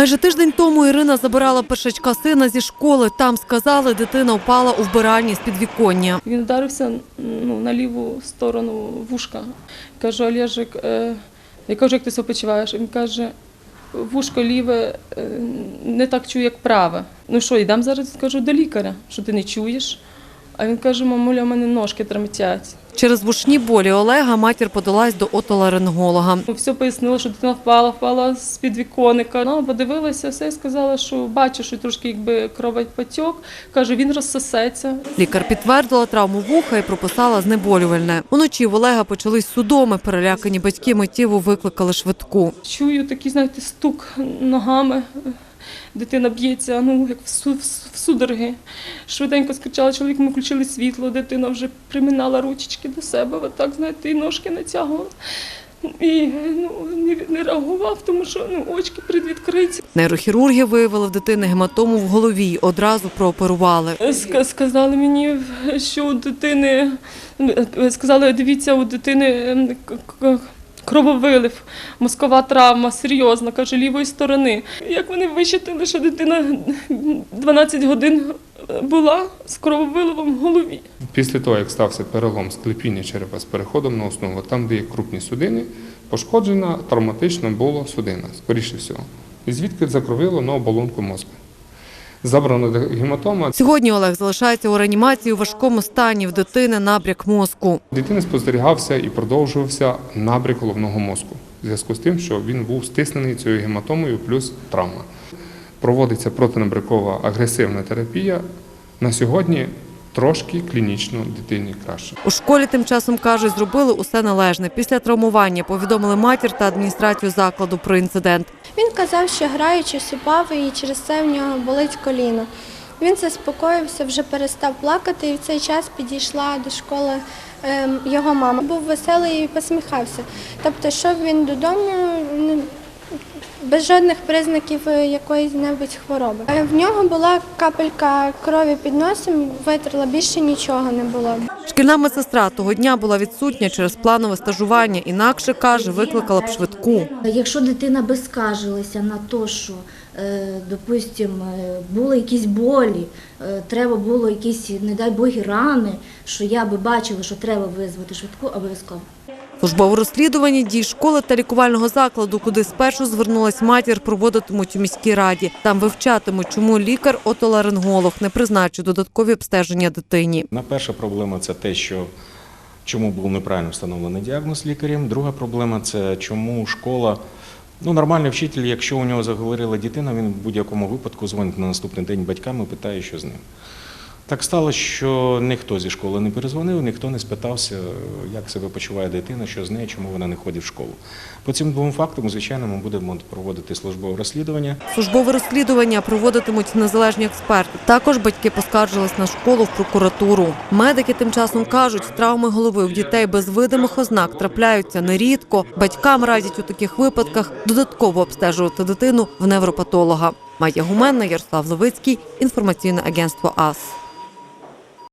Майже тиждень тому Ірина забирала першачка сина зі школи. Там сказали, дитина впала у вбиральні з підвіконня. Він вдарився ну, на ліву сторону вушка. Кажу, Олежик, е, я кажу, як ти себе почуваєш? Він каже, вушко ліве е, не так чую, як праве. Ну що, йдемо зараз, кажу, до лікаря, що ти не чуєш. А він каже, мамуля, у мене ножки тремтять. Через вушні болі Олега матір подалась до отоларинголога. Все пояснила, що дитина впала, впала з підвіконника. Ну, подивилася все і сказала, що бачу, що трошки якби кровопотік. Каже, він розсосеться. Лікар підтвердила травму вуха і прописала знеболювальне. Уночі в Олега почались судоми. Перелякані батьки миттєво викликали швидку. Чую такий, знаєте, стук ногами. Дитина б'ється, ну як в, су- в судороги. Швиденько скричала чоловік, ми включили світло, дитина вже приминала ручечки до себе, отак, знаєте, і ножки натягувала. І ну, не, не реагував, тому що ну, очки предвідкриті. Нейрохірурги виявили в дитини гематому в голові одразу прооперували. Ска- Сказали мені, що у дитини сказали, дивіться, у дитини ем, крововилив, мозкова травма, серйозна, каже, лівої сторони. Як вони вищитили, що дитина 12 годин була з крововиливом в голові. Після того, як стався перелом склепіння черепа з переходом на основу, там, де є крупні судини, пошкоджена травматично була судина, скоріше всього. І звідки закровило на оболонку мозку. Забрана гематома. Сьогодні Олег залишається у реанімації у важкому стані. В дитини набряк мозку. Дитини спостерігався і продовжувався набряк головного мозку в зв'язку з тим, що він був стиснений цією гематомою плюс травма. Проводиться протинабрякова агресивна терапія. На сьогодні трошки клінічно дитині краще. У школі тим часом кажуть, зробили усе належне. Після травмування повідомили матір та адміністрацію закладу про інцидент. Він казав, що граючись упав і через це в нього болить коліно. Він заспокоївся, вже перестав плакати, і в цей час підійшла до школи ем, його мама. Був веселий і посміхався. Тобто, йшов він додому без жодних признаків е, якоїсь небудь хвороби. Е, В нього була капелька крові під носом, витерла, більше нічого не було. Шкільна медсестра того дня була відсутня через планове стажування. Інакше каже, викликала б швидку. Якщо дитина би скаржилася на те, що, е, допустимо, були якісь болі, треба було якісь, не дай Боги, рани, що я би бачила, що треба визвати швидку, обов'язково. Службове розслідування дій школи та лікувального закладу, куди спершу звернулась матір, проводитимуть у міській раді. Там вивчатимуть, чому лікар-отоларинголог не призначив додаткові обстеження дитині. На перша проблема це те, що чому був неправильно встановлений діагноз лікарем. Друга проблема це чому школа. Ну, нормальний вчитель, якщо у нього заговорила дитина, він в будь-якому випадку дзвонить на наступний день батькам і питає, що з ним. Так сталося, що ніхто зі школи не перезвонив, ніхто не спитався, як себе почуває дитина, що з нею, чому вона не ходить в школу. По цим двом фактам, звичайно, ми будемо проводити службове розслідування. Службове розслідування проводитимуть незалежні експерти. Також батьки поскаржились на школу в прокуратуру. Медики тим часом кажуть, травми голови у дітей без видимих ознак трапляються нерідко. Батькам радять у таких випадках додатково обстежувати дитину в невропатолога. Майя Гуменна, Ярослав Левицький, інформаційне агентство АС.